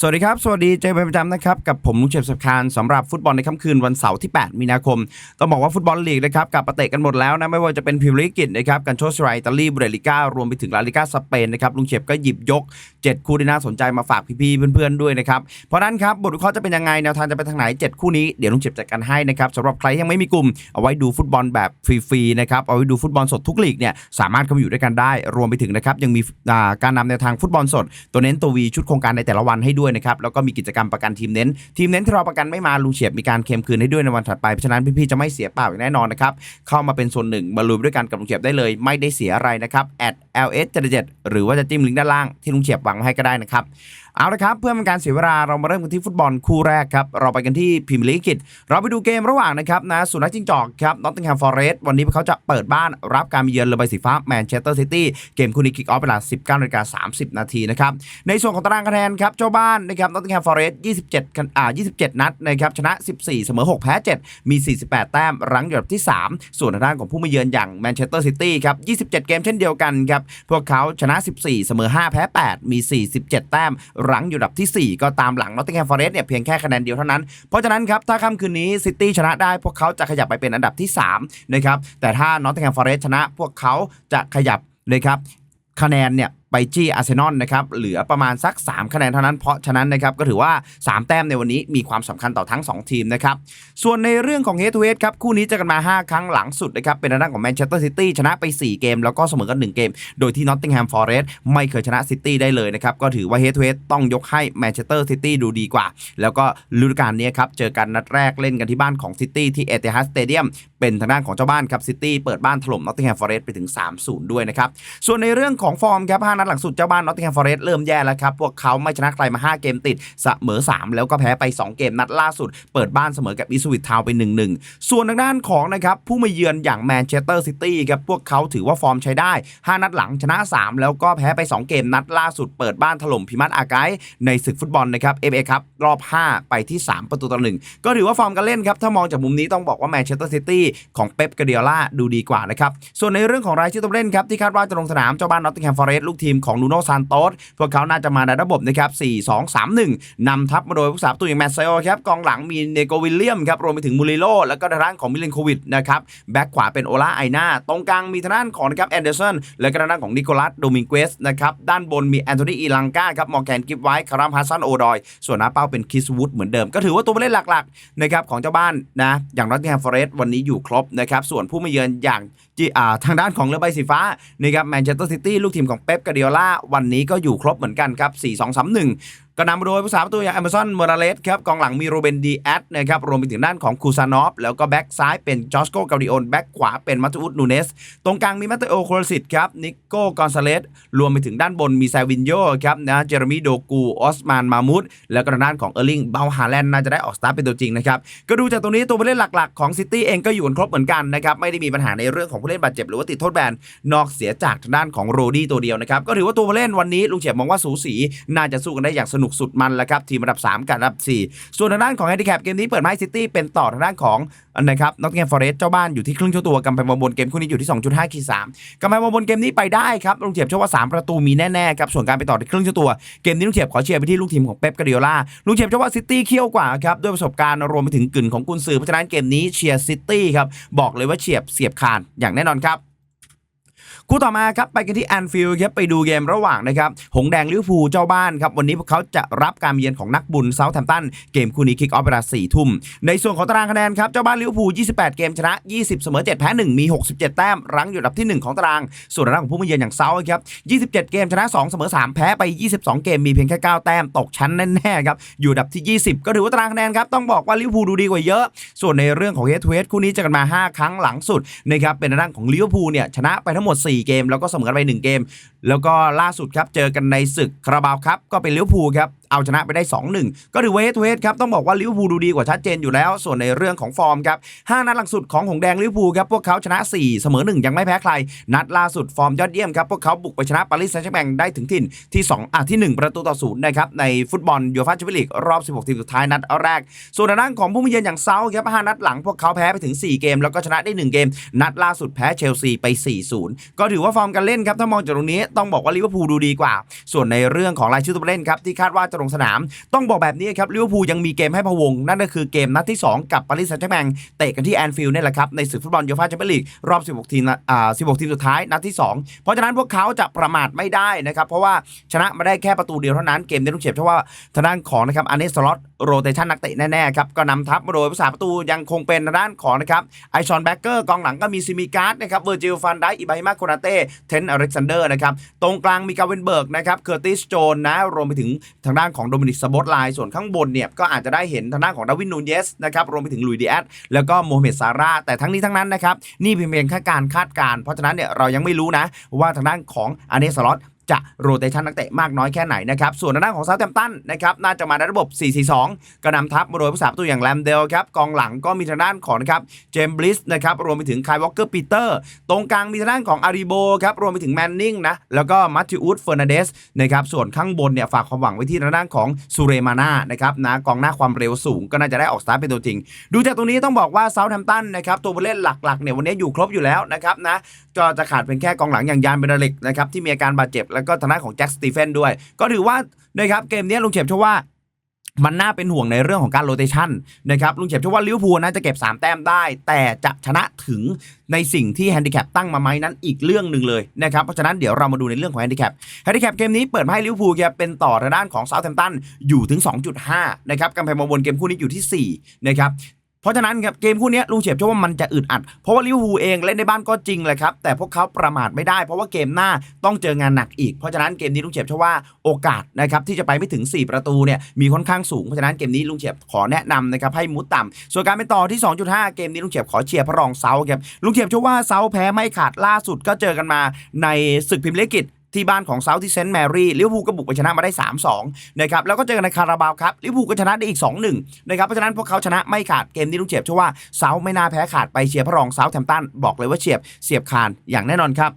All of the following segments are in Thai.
สวัสดีครับ สวัสดีเจอเป็นประจำนะครับ กับผมลุงเฉบสับคารสำหรับฟุตบอลในค่ำคืนวันเสาร์ที่ 8 มีนาคม ต้องบอกว่าฟุตบอลลีกนะครับกลับมาเตะกันหมดแล้วนะ ไม่ว่าจะเป็นพรีเมียร์ลีกอังกฤษนะครับกันโชสไรตาลีบุเรลิก้ารวมไปถึงลาลิก้าสเปนนะครับลุงเฉบก็หยิบยก 7 คู่ที่น่าสนใจมาฝากพี่ๆเพื่อนๆด้วยนะครับเพราะนั้นครับบทวิเคราะห์จะเป็นยังไงแนวทางจะไปทางไหน 7 คู่นี้เดี๋ยวลุงเฉบจัดการให้นะครับสำหรับใครยังไม่มีกลุ่มเอาไว้ดูฟุตบอลแบบฟรีๆนะครับเอาไว้ดูฟุตบอลสดทุกลีกเนี่ยสามารถเข้ามาอยู่ด้วยกันได้ รวมไปถึงนะครับยังมีการนำแนวทางฟุตบอลสดตัวเน้นตัววีชุดโครงการในแต่ละวันให้ด้วยนะครับแล้วก็มีกิจกรรมประกันทีมเน้น ทีมเน้นที่เราประกันไม่มาลุงเฉียบมีการเคลมคืนให้ด้วยในวันถัดไปเพราะฉะนั้นพี่ๆจะไม่เสียเปล่าอย่างแน่นอนนะครับเข้ามาเป็นส่วนหนึ่งมาลุยด้วยกันกับลุงเฉียบได้เลยไม่ได้เสียอะไรนะครับ ls 7หรือว่าจะจิ้มลิงก์ด้านล่างที่ลุงเฉียบวางไว้ให้ก็ได้นะครับ เอาละครับเพื่อเป็นการเสียเวลาเรามาเริ่มกันที่ฟุตบอลคู่แรกครับเราไปกันที่พรีเมียร์ลีกอังกฤษเราไปดูเกมระหว่างนะครับนะสุนัขจิ้งจอกครับนอตติงแฮมฟอร์เรสต์วันนี้พวกเขาจะเปิดบ้านรับการเยือนเรือใบสีฟ้าแมนเชสเตอร์ซิตี้เกมคู่นี้คิกออฟเวลา 19นาฬิกา30 นาทีนะครับในส่วนของตารางคะแนนครับเจ้าบ้านนะครับนอตติงแฮมฟอร์เรสต์27อ่า27 นัดนะครับชนะ 14 เสมอ 6 แพ้ 7 มี 48 แต้มรั้งอยู่อันดับที่ 3 ส่วนทางด้านของผู้มาเยือนอย่างแมนเชสเตอร์ซิตี้ครับ27 เกมเช่นเดียวกันครับพวกเขาชนะ 14 เสมอ 5 แพ้ 8 มี 47 แต้มรั้งอยู่อันดับที่ 4 ก็ตามหลังนอตติงแฮมฟอร์เรสต์เนี่ยเพียงแค่คะแนนเดียวเท่านั้น เพราะฉะนั้นครับถ้าค่ำคืนนี้ซิตี้ชนะได้พวกเขาจะขยับไปเป็นอันดับที่3นะครับแต่ถ้านอตติงแฮมฟอร์เรสต์ชนะพวกเขาจะขยับนะครับคะแนนเนี่ย ไปจี้อาร์เซนอลนะครับเหลือประมาณสัก 3 คะแนนเท่านั้นเพราะฉะนั้นนะครับก็ถือว่า 3 แต้มในวันนี้มีความสำคัญต่อทั้ง 2 ทีมนะครับส่วนในเรื่องของเฮดทูเฮดครับคู่นี้เจอกันมา 5 ครั้งหลังสุดนะครับเป็นทางด้านของแมนเชสเตอร์ซิตี้ชนะไป 4 เกม แล้วก็เสมอกัน 1 เกม โดยที่นอตติงแฮมฟอร์เรสต์ไม่เคยชนะซิตี้ได้เลยนะครับก็ถือว่าเฮดทูเฮดต้องยกให้แมนเชสเตอร์ซิตี้ดูดีกว่า แล้วก็ฤดูกาลนี้ครับเจอกันนัดแรกเล่นกันที่บ้านของซิตี้ที่เอเตฮัสสเตเดียมเป็นทางด้านของเจ้าบ้านครับซิตี้เปิดบ้านถล่มนอตติงแฮมฟอร์เรสต์ไปถึง3-0ด้วยนะครับส่วนในเรื่องของฟอร์มครับ5นัดหลังสุดเจ้าบ้านนอตติงแฮมฟอร์เรสต์เริ่มแย่แล้วครับ พวกเขาไม่ชนะใครมา 5 เกมติดเสมอ 3 แล้วก็แพ้ไป 2 เกมนัดล่าสุด เปิดบ้านเสมอกับอิสวิตทาวน์ไป 1-1 ส่วนทางด้านของนะครับผู้มาเยือนอย่างแมนเชสเตอร์ซิตี้ครับพวกเขาถือว่าฟอร์มใช้ได้ 5 นัดหลังชนะ 3 แล้วก็แพ้ไป 2 เกมนัดล่าสุดเปิดบ้านถล่มพิมัตอาไกในศึกฟุตบอลนะครับเอฟเอครับรอบ 5 ไปที่ 3 ประตูต่อหนึ่งก็ถือว่าฟอร์มการเล่นครับถ้ามองจากมุมนี้ต้องบอกว่าแมนเชสเตอร์ซิตี้ของเป๊ปกาเดียล่าดูดีกว่านะครับส่วนในเรื่องของรายชื่อตัวเล่นครับที่คาดว่าจะลงสนามเจ้าบ้านนอตติงแฮมฟอร์เรสต์ลูกทีมของนูโนซานโตสพวกเขาน่าจะมาในระบบนะครับ 4 2 3 1 นำทัพมาโดยผู้สาประตูอย่างแมตเซโอครับ กองหลังมีเนโกวิลเลียมครับ รวมไปถึงมูริโลแล้วก็ทางด้านของมิเลนโควิดนะครับ แบ็คขวาเป็นโอลาไอนาตรงกลางมีทางด้านของนะครับแอนเดอร์สันและก็ทางด้านของนิโคลัสโดมิงเกสนะครับ ด้านบนมีแอนโทนีอีลังกาครับ มอร์แกนกิฟไว้คารัมฮัสซันโอดอย ส่วนหน้าเป้าเป็นคิสวูดเหมือนเดิม ก็ถือว่าตัวผู้เล่นหลักๆนะครับของเจ้าบ้านนะ อย่างนอตติงแฮมฟอเรสต์วันนี้อยู่ครบนะครับ ส่วนผู้มาเยือนอย่างจีอ่าทางด้านของเรือใบสีฟ้านะครับแมนเชสเตอร์ซิตี้ลูกทีมของเป๊ปกาเดียล่าวันนี้ก็อยู่ครบเหมือนกันครับ4-2-3-1 ก็นำมาโดยผู้สาประตูอย่าง Amazon m o r a l e s ครับกองหลังมีโรเบนดีแอดนะครับรวมไปถึงด้านของคูซานอฟแล้วก็แบ็กซ้ายเป็นจอสโกกาดิโอนแบ็กขวาเป็นมัตตุสนูเนส ตรงกลางมีมัตเตโอโคลสิตครับนิโก้กอนซาเลสรวมไปถึงด้านบนมีแซวินโยครับนะเจอร์มีโดกูออสมานมามูดแล้วก็ด้านของเออร์ลิงเบลฮาแลนด์น่าจะได้ออกสตาร์ทเป็นตัวจริงนะครับก็ดูจากตรงนี้ตัวผู้เล่นหลักๆของซิตี้เองก็อยู่กันครบเหมือนกันนะครับไม่ได้มีปัญหาในเรื่องของผู้เล่นบาดเจ็บหรือว่าติดโทษแบนนอกเสียจากทางด้านของโรดี้ตัวเดียวนะครับก็ถือว่าตัวผู้เล่นวันนี้ลุงเฉียบมองว่าสูสีน่าจะสู้กันได้อย่างสนุกสุดมันแล้วครับทีมอันดับ 3 กับอันดับ 4 ส่วนทางด้านของแฮนดิแคปเกมนี้เปิดไม้ซิตี้เป็นต่อทางด้านของนะครับนอตติงมฟอเรสต์เจ้าบ้านอยู่ที่ครึ่งชั่วตัวกำแพงบนเกมคู่นี้อยู่ที่ 2.5คี3กำแพงบนเกมนี้ไปได้ครับลุงเฉียบเชื่อว่า 3 ประตูมีแน่ๆครับส่วนการไปต่อที่ครึ่งชั่วตัวเกมนี้ลุงเฉียบขอเชียร์ไปที่ลูกทีมของเป๊ปกาเดียล่าลุงเฉียบเชื่อว่าซิตี้เขี้ยวกว่าครับด้วยประสบการณ์รวมไปถึงกึ่นของกุนซือเพราะฉะนั้นเกมนี้เชียร์ซิตี้ครับบอกเลยว่าเฉียบเสียบคานอย่างแน่นอนครับ คู่ต่อมาครับไปกันที่แอนฟิลด์ครับไปดูเกมระหว่างนะครับหงแดงลิเวอร์พูลเจ้าบ้านครับวันนี้พวกเขาจะรับการเยือนของนักบุญเซาท์แฮมป์ตันเกมคู่นี้คิกออฟเวลา4ทุ่มในส่วนของตารางคะแนนครับเจ้าบ้านลิเวอร์พูล28 เกมชนะ 20 เสมอ 7 แพ้ 1 มี 67 แต้ม รั้งอยู่อันดับที่ 1 ของตาราง ส่วนทางด้านของผู้มาเยือนอย่างเซาท์ครับ 27 เกมชนะ 2 เสมอ 3 แพ้ไป 22 เกมมีเพียงแค่ 9 แต้ม ตกชั้นแน่ๆครับ อยู่อันดับที่ 20 ก็ถือว่าตารางคะแนนครับ ต้องบอกว่าลิเวอร์พูลดูดีกว่าเยอะ ส่วนในเรื่องของเฮดทูเฮดคู่นี้จอกันมา 5 ครั้งหลังสุดนะครับเป็นทางด้านของลิเวอร์พูลเนี่ยชนะไปทั้งหมด 4เกม แล้วก็เสมอกันไป 1 เกม แล้วก็ล่าสุดครับเจอกันในศึกคาราบาวครับก็เป็นลิเวอร์พูลครับ เอาชนะไปได้ 2-1 ก็ถือว่าเฮดทูเฮดครับต้องบอกว่าลิเวอร์พูลดูดีกว่าชัดเจนอยู่แล้ว ส่วนในเรื่องของฟอร์มครับ5นัดหลังสุดของหงแดงลิเวอร์พูลครับพวกเขาชนะ 4 เสมอ 1 ยังไม่แพ้ใคร นัดล่าสุดฟอร์มยอดเยี่ยมครับพวกเขาบุกไปชนะปารีสแซงต์แชร์แมงได้ถึงถิ่นที่2อะที่ 1 ประตูต่อศูนย์นะครับในฟุตบอลยูฟ่าแชมเปี้ยนลีกรอบ 16 ทีมสุดท้ายนัดแรก ส่วนทางด้านของผู้มาเยือนอย่างเซาท์ครับ5นัดหลังพวกเขาแพ้ไปถึง 4 เกม แล้วก็ชนะได้ 1 เกม นัดล่าสุดแพ้เชลซีไป 4-0 ก็ถือว่าฟอร์มการเล่นครับถ้ามองจากตรงนี้ต้องบอกว่าลิเวอร์พูลดูดีกว่า ส่วนในเรื่องของรายชื่อตัวเล่นครับที่คาดว่าจะลงสนาม ต้องบอกแบบนี้ครับลิเวอร์พูลยังมีเกมให้พะวง นั่นก็คือเกมนัดที่ 2 กับปารีสแซงต์แชร์แมงเตะกันที่แอนฟิลด์นี่แหละครับในศึกฟุตบอลยูฟ่าแชมเปี้ยนลีกรอบ 16 ทีมอ่า16 ทีมสุดท้ายนัดที่ 2 เพราะฉะนั้นพวกเขาจะประมาทไม่ได้นะครับเพราะว่าชนะมาได้แค่ประตูเดียวเท่านั้นเกมนี้ต้องเฉียบเพราะว่าทางด้านของนะครับอันเนสล็อต โรเตชันนักเตะแน่ๆครับก็นำทัพมาโดยผู้สาประตูยังคงเป็นด้านของนะครับไอชอนแบ็กเกอร์กองหลังก็มีซิมิการ์ดนะครับเวอร์จิลฟันไดอิบาฮิมาโคนาเต้เทนอเล็กซานเดอร์นะครับตรงกลางมีกาเวนเบิร์กนะครับเคอร์ติสโจนนะรวมไปถึงทางด้านของโดมินิกสบอตไลน์ส่วนข้างบนเนี่ยก็อาจจะได้เห็นทางด้านของดาวินนูเยสนะครับรวมไปถึงลุยดีแอสแล้วก็โมฮัมเหม็ดซาร่าแต่ทั้งนี้ทั้งนั้นนะครับนี่เพียงเพียงแค่การคาดการณ์เพราะฉะนั้นเนี่ยเรายังไม่รู้นะว่าทางด้านของอเนสล็อต จะโรเตชันนักเตะมากน้อยแค่ไหนนะครับ ส่วนทาด้านของซา u t แ a มตันนะครับน่าจะมาในระบบ 4-4-2ก็นำทัพมาโดยผู้สาประตูอย่างแรมเดลครับกองหลังก็มีทางด้านของนะครับเจมส์บลิสนะครับรวมไปถึงคายวอลเกอร์ปีเตอร์ตรงกลางมีทางด้านของอาริโบครับรวมไปถึงแมนนิงนะแล้วก็มัตติอุสเฟอร์นันเดสนะครับส่วนข้างบนเนี่ยฝากความหวังไว้ที่ทางด้านของซูเรมาน่านะครับนะกองหน้าความเร็วสูงก็น่าจะได้ออกสตาร์ทเป็นตัวจริง ดูจากตรงนี้ต้องบอกว่าเซาท์แ a มตันนะครับตัวผู้เล่นหลักๆเนี่ยวันนี้อยู่ครบอยู่แล้วนะครับนะก็จะขาดเป็นแค่กองหลังอย่างยานเบนเดลิกนะครับที่มีอาการบาดเจ็บแล้วก็ทางด้านของแจ็คสตีเฟนด้วย ก็ถือว่านะครับเกมนี้ลุงเฉยบเชื่อว่ามันน่าเป็นห่วงในเรื่องของการโรเตชันนะครับลุงเฉยบเชื่อว่าลิเวอร์พูลน่าจะเก็บ 3 แต้มได้ แต่จะชนะถึงในสิ่งที่แฮนดิแคปตั้งมาไหมนั้นอีกเรื่องหนึ่งเลยนะครับเพราะฉะนั้นเดี๋ยวเรามาดูในเรื่องของแฮนดิแคปแฮนดิแคปเกมนี้เปิดให้ลิเวอร์พูลครับเป็นต่อทางด้านของเซาท์แ a มตันอยู่ถึง 2.5 นะครับกำแพงมองบนเกมคู่นี้อยู่ที่4นะครับ เพราะฉะนั้นครับเกมคู่นี้ลุงเฉียบเชื่อว่ามันจะอึดอัด เพราะว่าลิเวอร์พูลเองเล่นในบ้านก็จริงแหละครับ แต่พวกเขาประมาทไม่ได้เพราะว่าเกมหน้าต้องเจองานหนักอีก เพราะฉะนั้นเกมนี้ลุงเฉียบเชื่อว่าโอกาสนะครับที่จะไปไม่ถึง 4 ประตูเนี่ยมีค่อนข้างสูง เพราะฉะนั้นเกมนี้ลุงเฉียบขอแนะนำนะครับให้มุดต่ำส่วนการเป็นต่อที่ 2.5 เกมนี้ลุงเฉียบขอเชียร์พระรองเซาครับลุงเฉียบเชื่อว่าเซาแพ้ไม่ขาดล่าสุดก็เจอกันมาในศึกพรีเมียร์ลีก ที่บ้านของเซาท์ที่เซนต์แมรี่ลิเวอร์พูลก็บุกไปชนะมาได้ 3-2นะครับแล้วก็เจอกันในคาราบาวครับลิเวอร์พูลก็ชนะได้อีก 2-1นะครับเพราะฉะนั้นพวกเขาชนะไม่ขาดเกมนี้ลุงเฉียบเชื่อว่าเซาท์ไม่น่าแพ้ขาดไปเชียร์พระรองเซาท์แทมตันบอกเลยว่าเฉียบเสียบคานอย่างแน่นอนครับ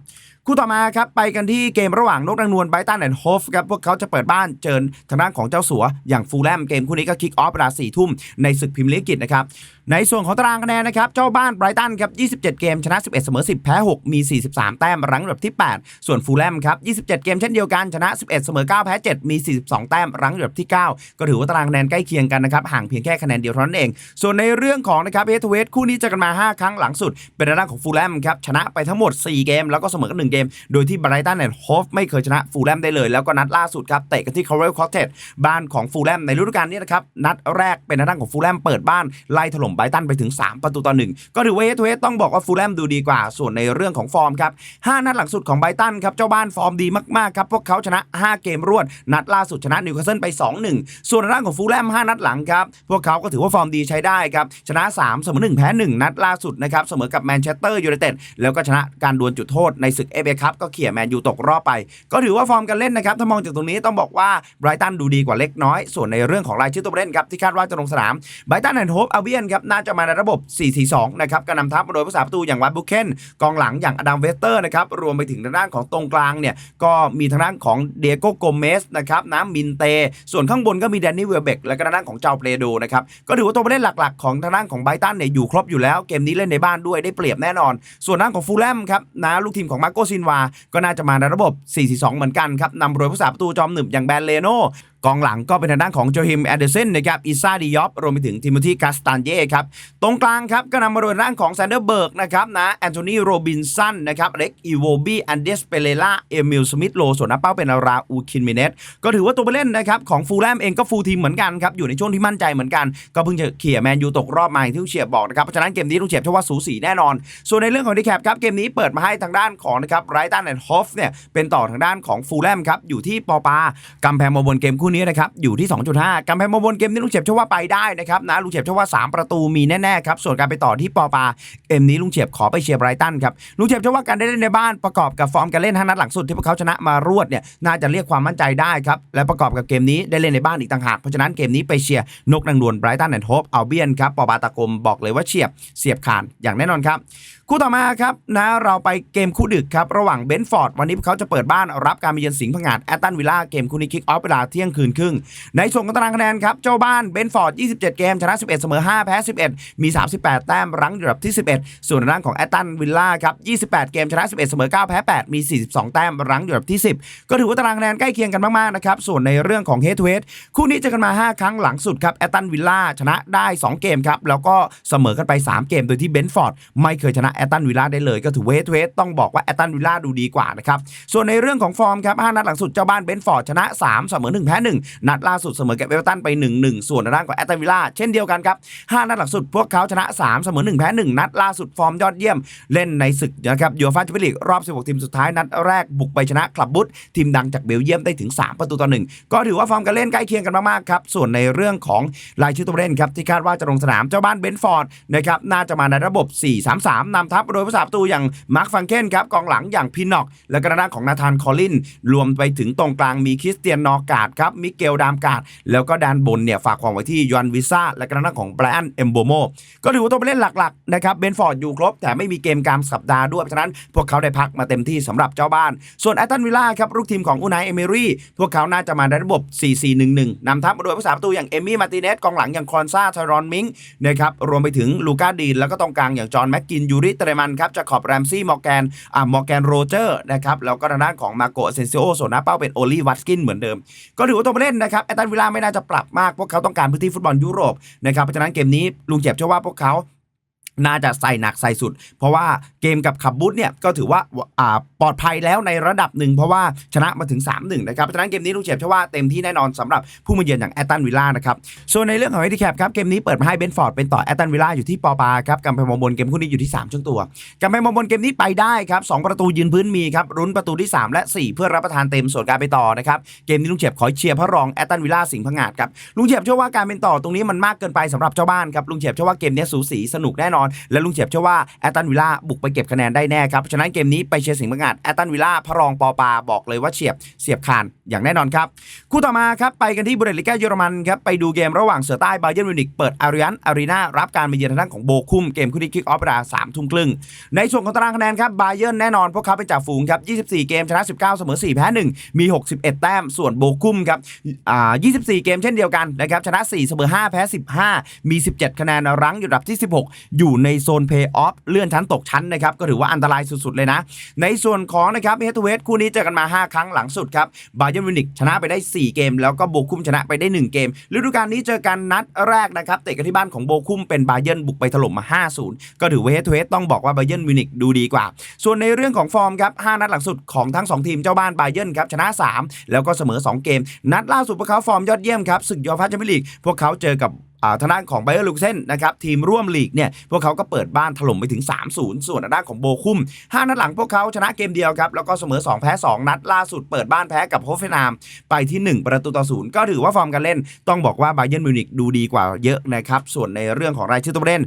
คู่ต่อมาครับไปกันที่เกมระหว่างนกนางนวลไบตันแอนด์โฮฟครับพวกเขาจะเปิดบ้านเจอทางด้านของเจ้าสัวอย่างฟูลแลมเกมคู่นี้ก็คิกออฟเวลา4ทุ่มในศึกพรีเมียร์ลีกนะครับ ในส่วนของตารางคะแนนนะครับ เจ้าบ้านไบรตันครับ 27 เกม ชนะ 11 เสมอ 10 แพ้ 6 มี 43 แต้มรั้งอันดับที่ 8 ส่วนฟูลแลมครับ 27 เกมเช่นเดียวกัน ชนะ 11 เสมอ 9 แพ้ 7 มี 42 แต้มรั้งอันดับที่ 9 ก็ถือว่าตารางคะแนนใกล้เคียงกันนะครับ ห่างเพียงแค่คะแนนเดียวเท่านั้นเอง ส่วนในเรื่องของนะครับเฮทเวทคู่นี้เจอกันมา 5 ครั้งหลังสุด เป็นทางด้านของฟูลแลมครับ ชนะไปทั้งหมด 4 เกม แล้วก็เสมอกัน1เกม โดยที่ไบรตันแอนด์โฮฟไม่เคยชนะฟูลแลมได้เลย แล้วก็นัดล่าสุดครับ เตะกันที่คาร์เรลคอ t เทจบ้านของฟูลแลมในฤดูกาลนี้นะครับ นัดแรกเป็นด้านของฟูลแลมเปิดบ้านไล่ถล่มไบรตันไปถึง 3 ประตูต่อหนึ่งก็ถือว่าเฮดทูเฮดต้องบอกว่าฟูลแลมดูดีกว่า ส่วนในเรื่องของฟอร์มครับ5นัดหลังสุดของไบรตันครับเจ้าบ้านฟอร์มดีมากๆครับพวกเขาชนะ 5 เกมรวด นัดล่าสุดชนะนิวคาสเซิลไป 2-1 ส่วนในด้านของฟูลแลม5นัดหลังครับพวกเขาก็ถือว่าฟอร์มดีใช้ได้ครับชนะ 3 เสมอ1แพ้1นัดล่าสุดนะครับเสมอกับแมนเชสเตอร์ยูไนเต็ดแล้วก็ชนะการดวลจุดโทษในศึกเอฟเอคัพก็เขี่ยแมนยูตกรอบไป ก็ถือว่าฟอร์มการเล่นนะครับถ้ามองจากตรงนี้ต้องบอกว่าไบรตันดูดีกว่าเล็กน้อย ส่วนในเรื่องของรายชื่อตัวผู้เล่นครับที่คาดว่าจะลงสนามไบรตันแอนด์โฮปอาเบียนครับน่าจะมาในระบบ 4-4-2 นะครับก็นำทัพมาโดยผู้สาประตูอย่างวัตบุเคนกองหลังอย่างอดัมเวสเตอร์นะครับรวมไปถึงทางด้านของตรงกลางเนี่ยก็มีทางด้านของเดโกโกเมสนะครับน้ำมินเต ส่วนข้างบนก็มีแดนนี่เวลเบกและก็ทางด้านของเจ้าเปรโดนะครับก็ถือว่าตัวผู้เล่นหลักๆ ของทางด้านของไบตันเนี่ยอยู่ครบอยู่แล้วเกมนี้เล่นในบ้านด้วยได้เปรียบแน่นอน ส่วนด้านของฟูลแลมครับนะลูกทีมของมาโกซินวา ก็น่าจะมาในระบบ 4-4-2 เหมือนกันครับนำโดยผู้สาประตูจอมหนึบอย่างแบนเลโนกองหลังก็เป็นทางด้านของโจฮิมแอดเดอร์เซนนะครับอิซาดิยอปรวมไปถึงทิโมธีกาสตานเย่ครับตรงกลางครับก็นำมาโดยทางด้านของแซนเดอร์เบิร์กนะครับนะแอนโทนีโรบินสันนะครับเล็กอีโวบีอันเดสเปเรล่าเอมิลสมิธโลส่วนหน้าเป้าเป็นราอูคินเมเนตก็ถือว่าตัวผู้เล่นนะครับของฟูลแลมเองก็ฟูลทีมเหมือนกันครับอยู่ในช่วงที่มั่นใจเหมือนกัน ก็เพิ่งจะเขี่ยแมนยูตกรอบมาอย่างที่ลุงเฉียบบอกนะครับเพราะฉะนั้นเกมนี้ลุงเฉียบเชื่อว่าสูสีแน่นอน ส่วนในเรื่องของดีแคปครับเกมนี้เปิดมาให้ทางด้านของนะครับไรตันแอนด์ฮอฟเนี่ยเป็นต่อทางด้านของฟูลแลมครับอยู่ที่ปอปากำแพงมาบนเกมคูนี้นะครับอยู่ที่ 2.5กำแพงมาบนเกมนี้ลุงเฉียบเชื่อว่าไปได้นะครับนะลุงเฉียบเชื่อว่า 3 ประตูมีแน่ๆครับส่วนการไปต่อที่ปอปาเกมนี้ลุงเฉียบขอไปเชียร์ไบรตันครับลุงเฉียบเชื่อว่าการได้เล่นในบ้านประกอบกับฟอร์มการเล่นห้านัดหลังสุดที่พวกเขาชนะมารวดเนี่ยน่าจะเรียกความมั่นใจได้ครับและประกอบกับเกมนี้ได้เล่นในบ้านอีกต่างหากเพราะฉะนั้นเกมนี้ไปเชียร์นกนางนวลไบรตันแอนด์โฮปเอัลเบียนครับปอบาตากรมบอกเลยว่าเฉียบเสียบขานอย่างแน่นอนครับ คู่ต่อมาครับนะเราไปเกมคู่ดึกครับระหว่างเบนฟอร์ดวันนี้พวกเขาจะเปิดบ้านรับการมาเยือนสิงห์พังงาดแอตตันวิลล่าเกมคู่นี้คิกออฟเวลาเที่ยงคืนครึ่ง ในส่วนของตารางคะแนนครับเจ้าบ้านเบนฟอร์ด 27 เกมชนะ 11 เสมอ 5 แพ้ 11 มี 38 แต้มรั้งอยู่อันดับที่ 11 ส่วนด้านของแอตตันวิลล่าครับ 28 เกมชนะ 11 เสมอ 9 แพ้ 8 มี 42 แต้มรั้งอยู่อันดับที่ 10 ก็ถือว่าตารางคะแนนใกล้เคียงกันมากๆนะครับส่วนในเรื่องของเฮดทูเฮดคู่นี้เจอกันมา 5 ครั้งหลังสุดครับแอตตันวิลล่าชนะได้ 2 เกมครับแล้วก็เสมอกันไป 3 เกมโดยที่เบนฟอร์ดไม่เคยชนะแอตตันวิลล่าได้เลยก็ถือเฮดทูเฮดต้องบอกว่าแอตตันวิลล่าดูดีกว่านะครับส่วนในเรื่องของฟอร์มครับ5นัดหลังสุดเจ้าบ้านเบนฟอร์ดชนะ3เสมอ1แพ้1นัดล่าสุดเสมอกับเอเวอร์ตันไป 1-1 ส่วนทางด้านของแอตตันวิลล่าเช่นเดียวกันครับ5นัดหลังสุดพวกเขาชนะ3เสมอ1แพ้1นัดล่าสุดฟอร์มยอดเยี่ยมเล่นในศึกนะครับยูฟ่าแชมเปี้ยนลีกรอบ 16 ทีมสุดท้ายนัดแรกบุกไปชนะคลับบุตทีมดังจากเบลเยียมได้ถึง 3 ประตูต่อ1ก็ถือว่าฟอร์มการเล่นใกล้เคียงกันมากๆครับส่วนในเรื่องของรายชื่อตัวเล่นครับที่คาดว่าจะลงสนามเจ้าบ้านเบนฟอร์ดนะครับน่าจะมาในระบบ 4-3-3นำทัพโดยผู้สาประตูอย่างมาร์คฟังเคนครับกองหลังอย่างพิน็อก และกระด้านของนาธานคอลลิน รวมไปถึงตรงกลางมีคริสเตียนนอการ์ดครับมิเกลดามการ์ดแล้วก็ด้านบนเนี่ยฝากความไว้ที่ยอนวิซ่าและกระด้านของไบรอันเอมโบโมก็ถือว่าตัวผู้เล่นหลักๆนะครับเบนฟอร์ดอยู่ครบ แต่ไม่มีเกมกลางสัปดาห์ด้วยฉะนั้น พวกเขาได้พักมาเต็มที่สำหรับเจ้าบ้าน ส่วนแอตตันวิลล่าครับลูกทีมของอูนายเอเมรี่พวกเขาน่าจะมาในระบบ 4-4-1-1นำทัพมาโดยผู้สาประตูอย่างเอมี่มาร์ติเนสกองหลังอย่างคอนซาทารอนมิงนะครับรวมไปถึงลูก้าดีนแล้วก็ตรงกลางอย่างจอห์นแม็กกินยูริเตรมันครับจะขอบแรมซี่มอร์แกนอ่ามอร์แกนโรเจอร์นะครับแล้วก็ทางด้านของมาโกเซนซิโอโซนาเป้าเป็นโอลีวัตสกินเหมือนเดิม ก็ถือว่าตัวผู้เล่นนะครับแอตตันวิลล่าไม่น่าจะปรับมากพวกเขาต้องการพื้นที่ฟุตบอลยุโรปนะครับเพราะฉะนั้นเกมนี้ลุงเจ็บเชื่อว่าพวกเขา น่าจะใส่หนักใส่สุด เพราะว่าเกมกับขับบุตเนี่ยก็ถือว่าาปลอดภัยแล้วในระดับหนึ่งเพราะว่าชนะมาถึง 3-1 นะครับ ฉะนั้นเกมนี้ลุงเฉียบเชื่อว่าเต็มที่แน่นอนสำหรับผู้มาเยือนอย่างแอตตันวิลล่านะครับ ส่วนในเรื่องของเฮดิแคปครับ เกมนี้เปิดมาให้เบนฟอร์ดเป็นต่อแอตตันวิลล่าอยู่ที่ปอปาครับกำแพงมองบนเกมคู่นี้อยู่ที่ 3 ช่วงตัวกำแพงมองบนเกมนี้ไปได้ครับสองประตูยืนพื้นมีครับรุ้นประตูที่ 3 และ 4 เพื่อรับประทานเต็มส่วนการไปต่อนะครับเกมนี้ลุงเฉียบขอเชียร์พระรองแอตตันวิลล่าสิงห์พงาดครับลุงเฉยบเชื่อว่าการเป็นต่อตรงนี้มันมากเกินไปสำหรับเจ้าบ้านครับลุงเฉยบเชื่อว่าเกมนี้สูสีสนุกแน่นอนและลุงเฉียบเชื่อว่าแอตตันวิลล่าบุกไปเก็บคะแนนได้แน่ครับเพราะฉะนั้นเกมนี้ไปเชียร์สิงห์พังงาดแอตตันวิลล่าพระรองปอปาบอกเลยว่าเฉียบเสียบคานอย่างแน่นอนครับคู่ต่อมาครับไปกันที่บุเดลิก้าเยอรมันครับไปดูเกมระหว่างเสือใต้บาเยิร์มิวนิกเปิดอาริยันอารีนารับการมาเยือนทางด้านของโบคุมเกมคู่นี้คิกออฟเวลาสามทุ่มครึ่งในส่วนของตารางคะแนนครับบาเยิร์แน่นอนพวกเขาเป็นจ่าฝูงครับ24 เกมชนะ 19 เสมอ 4 แพ้ 1 มี 61 แต้ม ส่วนโบคุมครับอ่า24 เกมเช่นเดียวกันนะครับชนะ 4 เสมอ 5 แพ้ 15 มี 17 คะแนนรั้งอยู่อันดับที่ 16 อยู่ในโซนเพย์ออฟเลื่อนชั้นตกชั้นนะครับก็ถือว่าอันตรายสุดๆเลยนะ ในส่วนของนะครับเฮทเวสคู่นี้เจอกันมา 5 ครั้งหลังสุดครับบาเยิร์มิวนิกชนะไปได้ 4 เกม แล้วก็โบคุมชนะไปได้ 1 เกมฤดูกาลนี้เจอกันนัดแรกนะครับเตะกันที่บ้านของโบคุมเป็นบาเยิร์บุกไปถล่มมา 5-0 ก็ถือว่าเฮทเวสต้องบอกว่าบาเยิร์มิวนิกดูดีกว่า ส่วนในเรื่องของฟอร์มครับ5นัดหลังสุดของทั้ง 2 ทีมเจ้าบ้านบาเยิร์ครับชนะ 3 แล้วก็เสมอ 2 เกม นัดล่าสุดพวกเขาฟอร์มยอดเยี่ยมครับศึกยูฟ่าแชมเปี้ยนลีกพวกเขาเจอกับ ทางด้านของไบเออร์ลูเซนนะครับทีมร่วมลีกเนี่ยพวกเขาก็เปิดบ้านถล่มไปถึง 3-0 ส่วนทางด้านของโบคุม 5 นัดหลังพวกเขาชนะเกมเดียวครับ แล้วก็เสมอ 2 แพ้ 2 นัดล่าสุดเปิดบ้านแพ้กับโฮเฟนาม ไปที่ 1 ประตูต่อศูนย์ก็ถือว่าฟอร์มการเล่น ต้องบอกว่าไบเย r n นมิวนิกดูดีกว่าเยอะนะครับส่วนในเรื่องของรายชื่อตัวเล่น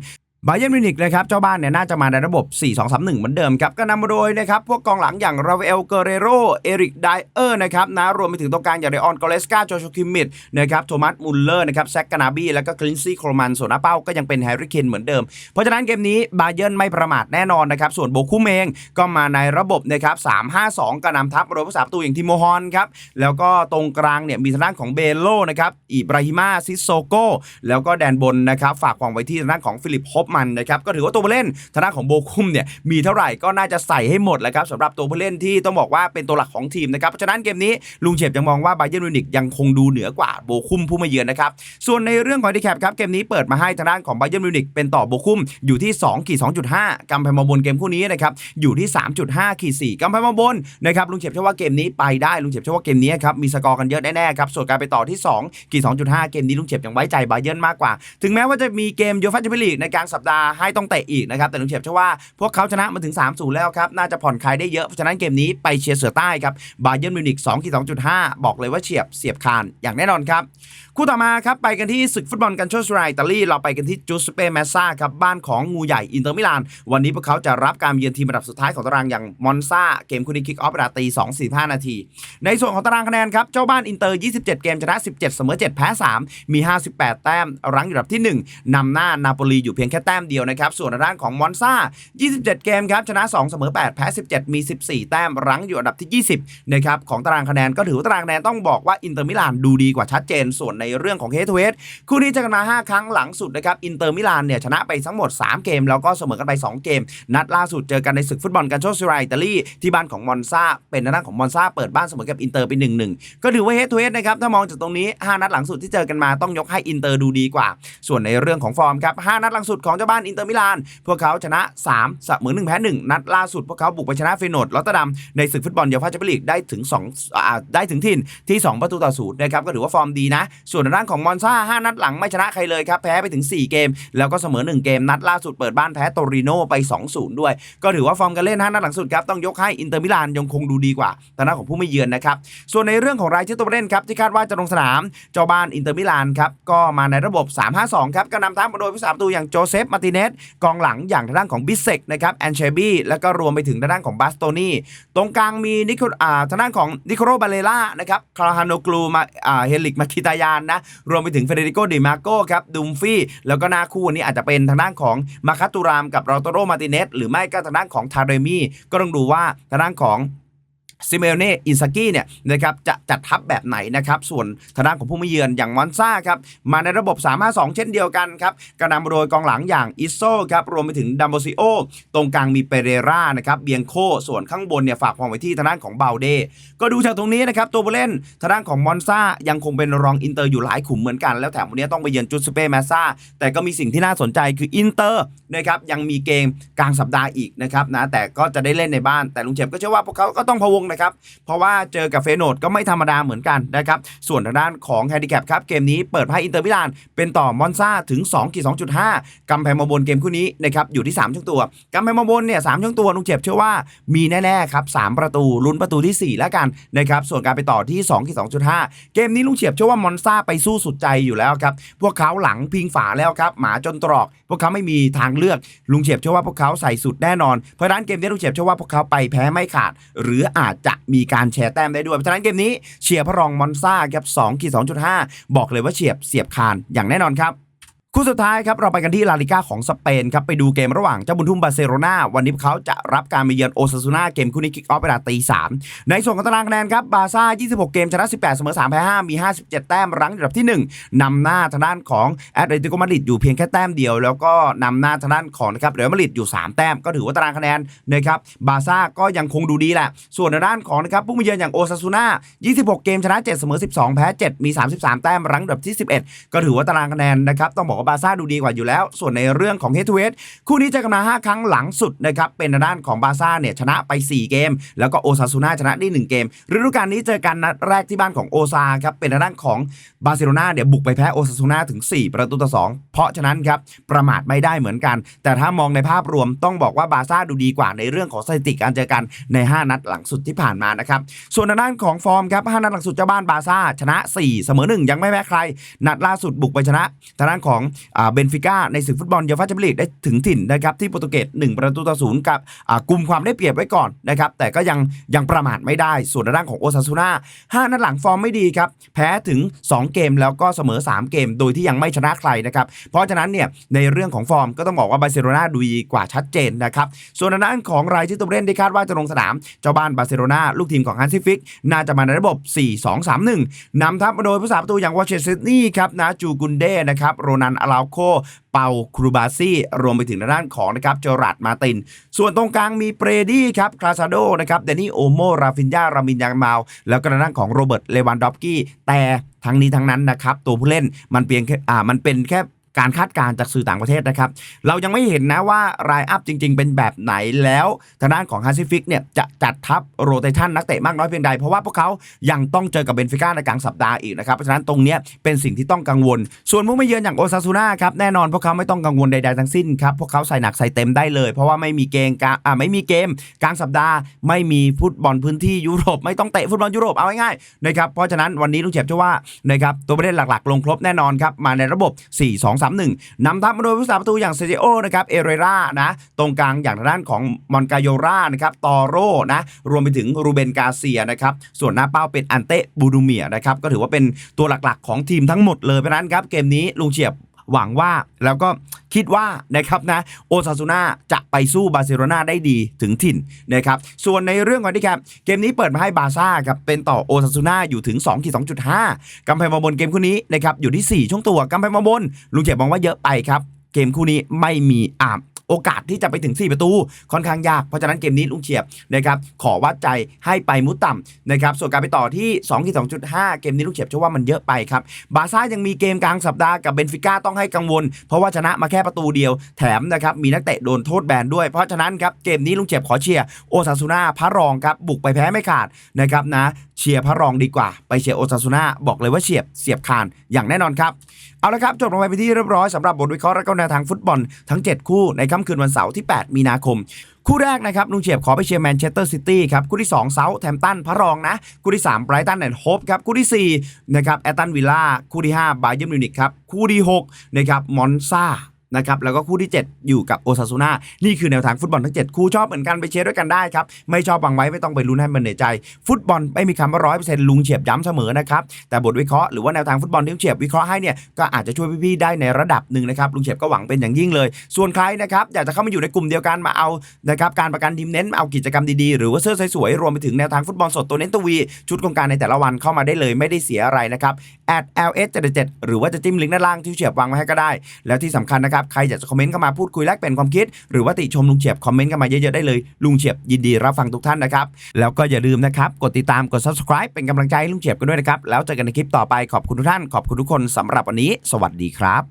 บาเยนมิวนิกนะครับเจ้าบ้านเนี่ยน่าจะมาในระบบ 4-2-3-1 เหมือนเดิมครับ ก็นำมาโดยนะครับพวกกองหลังอย่างราเวลเกเรโรเอริกไดเออร์นะครับนะรวมไปถึงตรงกลางอย่างเรออนกอเลสกาโจชคิมมิดนะครับโทมัสมุลเลอร์นะครับแซกกานาบีแล้วก็คลินซี่โคลมันส่วนหน้าเป้าก็ยังเป็นแฮร์รี่เคนเหมือนเดิม เพราะฉะนั้นเกมนี้บาเยนไม่ประมาทแน่นอนนะครับส่วนโบคุมเองก็มาในระบบนะครับ3-5-2 ก็นำทัพโดยผู้สาประตูอย่างทิโมฮอนครับแล้วก็ตรงกลางเนี่ยมีทางด้านของเบโลนะครับอิบราฮิมาซิโซโกแล้วก็แดนบนนะครับฝากความไว้ที่ทางด้านของฟิลิปฮอปมันนะครับก็ถือว่าตัวผู้เล่นทางด้านของโบคุมเนี่ยมีเท่าไหร่ก็น่าจะใส่ให้หมดแหล้วครับสำหรับตัวผู้เล่นที่ต้องบอกว่าเป็นตัวหลักของทีมนะครับเพราะฉะนั้นเกมนี้ลุงเฉบยังมองว่าไบเยิร์นมิวนิกยังคงดูเหนือกว่าโบคุมผู้มาเยือนนะครับส่วนในเรื่องของดีแคปครับเกมนี้เปิดมาให้ทางด้านของไบเยิร์นมิวนิกเป็นต่อโบคุมอยู่ที่2ขีด2.5กำแพงมาบนเกมคู่นี้นะครับอยู่ที่ 3.5ขีด4กำแพงมาบนนะครับลุงเฉบเชื่อว่าเกมนี้ไปได้ลุงเฉบเชื่อว่าเกมนี้ครับมีสกอร์กันเยอะแน่ๆครับส่วนการไปต่อที่2ขีด2.5 เกมนี้ลุงเฉบยังไว้ใจบเยนมากกว่า ถึงแม้ว่าจะมีเกมยูฟ่าแชมเปี้ยนลีกในกลางสัปดาห์ให้ต้องเตะอีกนะครับแต่ลุงเฉียบเชื่อว่าพวกเขาชนะมาถึง 3-0 แล้วครับ น่าจะผ่อนคลายได้เยอะ เพราะฉะนั้นเกมนี้ไปเชียร์เสือใต้ครับบาเยิร์นมิวนิก2ขีด2.5 บอกเลยว่าเฉียบเสียบคานอย่างแน่นอนครับคู่ต่อมาครับไปกันที่ศึกฟุตบอลกันโชสไรอิตาลีเราไปกันที่จูสเปเมซ่าครับบ้านของงูใหญ่อินเตอร์มิลาน วันนี้พวกเขาจะรับการเยือนทีมระดับสุดท้ายของตารางอย่างมอนซาเกมคู่นี้คิกออฟเวลาตี2 4 5 นาที ในส่วนของตารางคะแนนครับเจ้าบ้านอินเตอร์ 27 เกมชนะ 17 เสมอ 7 แพ้ 3 มี 58 แต้มรั้งอยู่อันดับที่ 1นำหน้านาโปลีอยู่เพียงแค่ต้มต้มเดียวนะครับ ส่วนด้านของมอนซา27 เกมครับ ชนะ 2 เสมอ 8 แพ้ 17 มี 14 แต้ม รั้งอยู่อันดับที่ 20 นะครับ ของตารางคะแนนก็ถือว่าตารางคะแนนต้องบอกว่าอินเตอร์มิลานดูดีกว่าชัดเจน ส่วนในเรื่องของเฮทเวสคู่นี้จะกันมา5ครั้งหลังสุดนะครับ อินเตอร์มิลานเนี่ยชนะไปทั้งหมด 3 เกม แล้วก็เสมอกันไป 2 เกม นัดล่าสุดเจอกันในศึกฟุตบอลกันโชซิไรอิตาลีที่บ้านของมอนซาเป็นทางด้านของมอนซาเปิดบ้านเสมอกับอินเตอร์ไป1-1ก็ถือว่าเฮทเฮดนะครับถ้ามองจากตรงนี้ 5 นัดหลังสุดที่เจอกันมาต้องยกให้อินเตอร์ดูดีกว่า ส่วนในเรื่องของฟอร์มครับ5นัดหลังสุดของเจ้าบ้านอินเตอร์มิลาน พวกเขาชนะ3เสมอ1แพ้1นัดล่าสุดพวกเขาบุกไปชนะเฟยโนร์ดลอตเตอร์ดัมในศึกฟุตบอลเยาวชนแชมเปี้ยนลีกได้ถึง2อ่าได้ถึงถิ่นที่ 2 ประตูต่อศูนย์นะครับก็ถือว่าฟอร์มดีนะ ส่วนในด้านของมอนซา5นัดหลังไม่ชนะใครเลยครับแพ้ไปถึง 4 เกม แล้วก็เสมอ 1 เกมนัดล่าสุดเปิดบ้านแพ้โตริโนไป 2-0 ด้วย ก็ถือว่าฟอร์มการเล่น5นัดหลังสุดครับต้องยกให้อินเตอร์มิลานยังคงดูดีกว่าทางด้ของผู้ไม่เยือนนะครับส่วนในเรื่องของรายชื่อตัวเล่นครับที่คาดว่าจะลงสนาม เจ้าบ้านอินเตอร์มิลานครับก็มาในระบบ 3-5-2 ครับก็นำทัพมาโดยผู้สาประตูอย่างโจเซฟมาร์ติเนสกองหลังอย่างทางด้านของบิเซกนะครับแอนเชบี้แล้วก็รวมไปถึงทางด้านของบาสโตนี่ตรงกลางมีนิโคอ่าทางด้านของนิโคโรบาเลล่านะครับคาราฮานโนกลูมาอ่าเฮลิกมาคิตายานนะรวมไปถึงเฟเดริโกเดมาโกครับดุมฟี่แล้วก็หน้าคู่นี้อาจจะเป็นทางด้านของมาคาตูรามกับรอโตโรมาร์ติเนสหรือไม่ก็ทางด้านของทาเรมี่ก็ต้องดูว่าทางด้านของ ซิเมเน่อินซากิเนี่ยนะครับจะจัดทัพแบบไหนนะครับส่วนทางด้านของผู้มาเยือนอย่างมอนซ่าครับมาในระบบ 3-5-2 เช่นเดียวกันครับกระนำโดยกองหลังอย่างอิโซครับรวมไปถึงดัมโบซิโอตรงกลางมีเปเรรานะครับเบียงโคส่วนข้างบนเนี่ยฝากความไว้ที่ทางด้านของเบาเดก็ดูจากตรงนี้นะครับตัวผู้เล่นทางด้านของมอนซ่ายังคงเป็นรองอินเตอร์อยู่หลายขุมเหมือนกัน แล้วแถมวันนี้ต้องไปเยือนจูสเปแมซ่าแต่ก็มีสิ่งที่น่าสนใจคืออินเตอร์นะครับยังมีเกมกลางสัปดาห์อีกนะครับนะแต่ก็จะได้เล่นในบ้านแต่ลุงเจ็บก็เชื่อว่าพวกเขาก็ต้องพะวงนะครับ เพราะว่าเจอกับเฟโนดก็ไม่ธรรมดาเหมือนกันนะครับ ส่วนทางด้านของแฮนดิแคปครับ เกมนี้เปิดให้อินเตอร์มิลาน เป็นต่อมอนซ่าถึง2กี่2.5 กำแพงมาบนเกมคู่นี้นะครับอยู่ที่ 3 ช่วงตัว กำแพงมาบนเนี่ยสามช่วงตัวลุงเจ็บเชื่อว่ามีแน่ๆครับสามประตูลุ้นประตูที่ 4 แล้วกันนะครับส่วนการไปต่อที่2กี่2.5 เกมนี้ลุงเฉียบเชื่อว่ามอนซ่าไปสู้สุดใจอยู่แล้วครับพวกเขาหลังพิงฝาแล้วครับหมาจนตรอก พวกเขาไม่มีทางเลือกลุงเฉียบเชื่อว่าพวกเขาใส่สุดแน่นอนเพราะฉะนั้นเกมนี้ลุงเฉียบเชื่อว่าพวกเขาไปแพ้ไม่ขาด หรืออาจจะมีการแชร์แต้มได้ด้วย เพราะฉะนั้นเกมนี้เชียร์พระรองมอนซ่าครับ2ขีดห้าบอกเลยว่าเฉียบเสียบคานอย่างแน่นอนครับ คู่สุดท้ายครับเราไปกันที่ลาลิก้าของสเปนครับไปดูเกมระหว่างเจ้าบุญทุ่มบาร์เซโลนาวันนี้พวกเขาจะรับการมาเยือนโอซาซูนาเกมคู่นี้คิกออฟเวลาตีสามในส่วนของตารางคะแนนครับบาซ่า 26 เกมชนะ 18 เสมอ3แพ้5มี 57 แต้มรั้งอันดับที่ 1นำหน้าทางด้านของแอตเลติโกมาดริดอยู่เพียงแค่แต้มเดียว แล้วก็นำหน้าทางด้านของนะครับเรอัลมาดริดอยู่ 3 แต้มก็ถือว่าตารางคะแนนนะครับบาซ่าก็ยังคงดูดีแหละ ส่วนในด้านของนะครับผู้มาเยือนอย่างโอซาซูนา26 เกมชนะ 7 เสมอ 12 แพ้ 7 มี 33 แต้มรั้งอันดับที่ 11 ก็ถือว่าตารางคะแนนนะครับต้องบอกว่าบาร์ซ่าดูดีกว่าอยู่แล้ว ส่วนในเรื่องของเฮทูเฮดคู่นี้เจอกันมา5ครั้งหลังสุดนะครับเป็นด้านของบาร์ซ่าเนี่ยชนะไป 4 เกม แล้วก็โอซาซูนาชนะได้ 1 เกมฤดูกาลนี้เจอกันนัดแรกที่บ้านของโอซาครับเป็นด้านของบาร์เซโลนาเนี่ยบุกไปแพ้โอซาซูนาถึง 4 ประตูต่อ 2 เพราะฉะนั้นครับประมาทไม่ได้เหมือนกัน แต่ถ้ามองในภาพรวมต้องบอกว่าบาร์ซ่าดูดีกว่าในเรื่องของสถิติการเจอกันใน 5 นัดหลังสุดที่ผ่านมานะครับส่วนด้านของฟอร์มครับ5นัดหลังสุดเจ้าบ้านบาร์ซ่าชนะ 4 เสมอ 1 ยังไม่แพ้ใคร นัดล่าสุดบุกไปชนะทางด้านของเบนฟิก้าในศึกฟุตบอลเยาวชนแชมเปี้ยนลีกได้ถึงถิ่นนะครับที่โปรตุเกส1ประตูต่อศูนย์กับกลุ่มความได้เปรียบไว้ก่อนนะครับแต่ก็ยังยังประมาทไม่ได้ส่วนด้านของโอซาซูน่า5นัดหลังฟอร์มไม่ดีครับแพ้ถึง 2 เกมแล้วก็เสมอ 3 เกม โดยที่ยังไม่ชนะใครนะครับเพราะฉะนั้นเนี่ยในเรื่องของฟอร์มก็ต้องบอกว่าบาร์เซโลนาดูดีกว่าชัดเจนนะครับส่วนด้านของรายชื่อตัวเล่นที่คาดว่าจะลงสนามเจ้าบ้านบาร์เซโลนาลูกทีมของฮันซิฟิกน่าจะมาในระบบ 4-2-3-1นำทัพมาโดยผู้สาประตูอย่างวอชเชสซิดนีย์ครับนะจูกุนเด้นะครับโรนันอาราโค เปาครูบาซี่ รวมไปถึงทางด้านของนะครับเจอรัดมาติน ส่วนตรงกลางมีเปรดี้ครับคลาซาโดนะครับเดนี่โอโมราฟินยารามินยางมาวแล้วก็ทางด้านของโรเบิร์ตเลวันดอฟกี้แต่ทั้งนี้ทั้งนั้นนะครับตัวผู้เล่นมันเพียงแค่อ่ามันเป็นแค่ การคาดการณ์จากสื่อต่างประเทศนะครับ เรายังไม่เห็นนะว่ารายอัพจริง ๆ เป็นแบบไหนแล้วทางด้านของฮันซิฟิกเนี่ยจะจัดทัพโรเตชันนักเตะมากน้อยเพียงใด เพราะว่าพวกเขายังต้องเจอกับเบนฟิก้าในกลางสัปดาห์อีกนะครับ เพราะฉะนั้นตรงนี้เป็นสิ่งที่ต้องกังวล ส่วนผู้มาเยือนอย่างโอซาซูน่าครับแน่นอนพวกเขาไม่ต้องกังวลใดๆทั้งสิ้นครับพวกเขาใส่หนักใส่เต็มได้เลย เพราะว่าไม่มีเกมกลางอ่าไม่มีเกมกลางสัปดาห์ ไม่มีฟุตบอลพื้นที่ยุโรปไม่ต้องเตะฟุตบอลยุโรปเอาง่ายๆนะครับเพราะฉะนั้นวันนี้ลูกเจ็บเชื่อว่านะครับตัวประเด็นหลักๆ ลงครบแน่นอนครับมาในระบบ2 3 1นำทัพมาโดยผู้สาประตูอย่างเซเจโอนะครับเอเรรานะตรงกลางอย่างทางด้านของมอนกาโยรานะครับตอโรนะรวมไปถึงรูเบนกาเซียนะครับส่วนหน้าเป้าเป็นอันเตบูดูเมียนะครับก็ถือว่าเป็นตัวหลักๆ ของทีมทั้งหมดเลยเพราะนั้นครับเกมนี้ลุงเฉียบ หวังว่าแล้วก็คิดว่านะครับนะโอซาซูนาจะไปสู้บาร์เซโลนาได้ดีถึงถิ่นนะครับส่วนในเรื่องของที่ครับเกมนี้เปิดมาให้บาร์ซ่าครับเป็นต่อโอซาซูนาอยู่ถึง2ขีด2.5กำแพงมาบนเกมคู่นี้นะครับอยู่ที่ 4 ช่วงตัวกำแพงมาบนลุงเจ็บมองว่าเยอะไปครับเกมคู่นี้ไม่มีอาบ โอกาสที่จะไปถึง 4 ประตู ค่อนข้างยาก เพราะฉะนั้นเกมนี้ลุงเฉียบนะครับขอวัดใจให้ไปมุดต่ำนะครับส่วนการไปต่อที่2ที่2.5 เกมนี้ลุงเฉียบเชื่อว่ามันเยอะไปครับบาซ่ายังมีเกมกลางสัปดาห์กับเบนฟิก้าต้องให้กังวล เพราะว่าชนะมาแค่ประตูเดียว แถมนะครับมีนักเตะโดนโทษแบนด้วย เพราะฉะนั้นครับเกมนี้ลุงเฉียบขอเชียร์โอซาซูน่าพระรองครับบุกไปแพ้ไม่ขาดนะครับนะ เชียร์พระรองดีกว่า ไปเชียร์โอซาซูน่าบอกเลยว่าเฉียบเสียบคานอย่างแน่นอนครับเอาละครับจบลงไปเป็นที่เรียบร้อยสำหรับบทวิเคราะห์และก็แนวทางฟุตบอลทั้ง 7 คู่ในค่ำคืนวันเสาร์ที่ 8 มีนาคม คู่แรกนะครับลุงเฉียบขอไปเชียร์แมนเชสเตอร์ซิตี้ครับคู่ที่2เซาท์แทมป์ตันพระรองนะ คู่ที่3ไบรตันแอนด์โฮปครับคู่ที่4นะครับแอตตันวิลล่าคู่ที่5บาเยิร์นมิวนิกครับคู่ที่6นะครับมอนซา นะครับแล้วก็คู่ที่ 7 อยู่กับโอซาซูน่านี่คือแนวทางฟุตบอลทั้ง 7 คู่ชอบเหมือนกันไปเชียร์ด้วยกันได้ครับ ไม่ชอบวางไว้ไม่ต้องไปลุ้นให้มันเหนื่อยใจ ฟุตบอลไม่มีคำว่าร้อยเปอร์เซ็นต์ลุงเฉียบย้ำเสมอนะครับแต่บทวิเคราะห์หรือว่าแนวทางฟุตบอลที่ลุงเฉียบวิเคราะห์ให้เนี่ยก็อาจจะช่วยพี่ๆได้ในระดับหนึ่งนะครับลุงเฉียบก็หวังเป็นอย่างยิ่งเลย ส่วนใครนะครับอยากจะเข้ามาอยู่ในกลุ่มเดียวกันมาเอานะครับการประกันทีมเน้นเอากิจกรรมดีๆหรือว่าเสื้อสวยๆรวมไปถึงแนวทางฟุตบอลสดตัวเน้นตัววีชุดโครงการในแต่ละวันเข้ามาได้เลยไม่ได้เสียอะไรนะครับ at ls 7 7 หรือว่าจะจิ้มลิงก์ด้านล่างที่ลุงเฉียบวางไว้ให้ก็ได้ แล้วที่สำคัญนะครับใครอยากจะคอมเมนต์เข้ามาพูดคุยแลกเปลี่ยนความคิด หรือว่าติชมลุงเฉียบคอมเมนต์เข้ามาเยอะๆได้เลยลุงเฉียบยินดีรับฟังทุกท่านนะครับแล้วก็อย่าลืมนะครับกดติดตามกด subscribe เป็นกำลังใจให้ลุงเฉียบกันด้วยนะครับแล้วเจอกันในคลิปต่อไปขอบคุณทุกท่านขอบคุณทุกคนสำหรับวันนี้ สวัสดีครับ